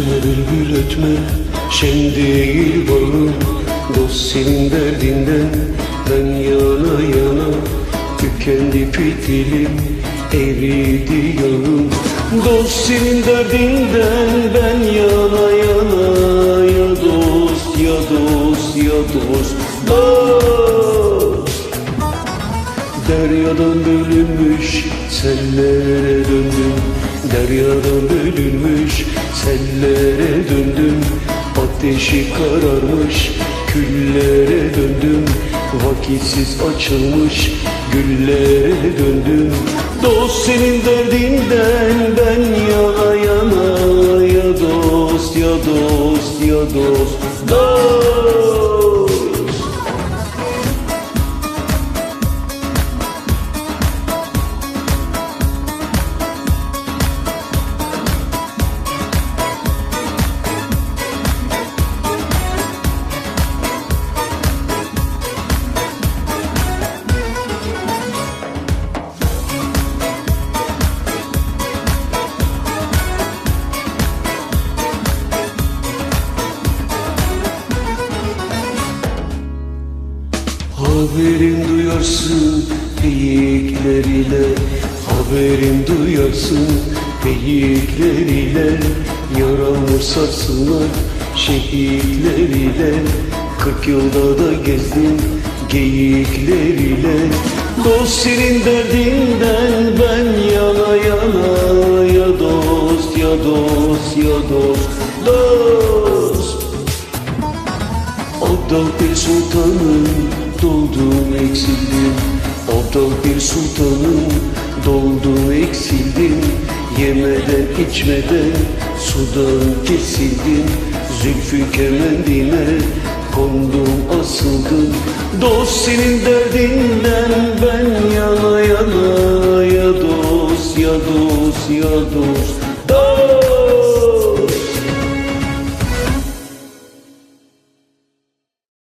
Ötme bülbül ötme Şen değil bağım. Dost senin derdinden Ben yana yana. Tükendi fitilim Eridi yanım Dost senin derdinden Ben yana yana. Ya dost ya dost ya dost Dost. Deryadan bölünmüş sellere döndüm Deryadan bölünmüş sellere döndüm Ateşi kararmış küllere döndüm Vakitsiz açılmış güllere döndüm. Dost senin derdinden ben yana yana Ya dost ya dost ya dost. Dost Haberin duyarsın beyikleriyle Haberin duyarsın beyikleriyle Yaramı sarsınlar şehitleriyle Kırk yılda da gezdim geyikleriyle. Dost senin derdinden ben yana yana Ya dost ya dost ya dost Dost. Abdal bir sultanım doldum eksildim Abdal bir sultanım. Doldum eksildim Yemeden içmeden sudan kesildim Zülfü kemendine kondum asıldım. Dost senin derdinden ben yana yana Ya dost ya dost ya dost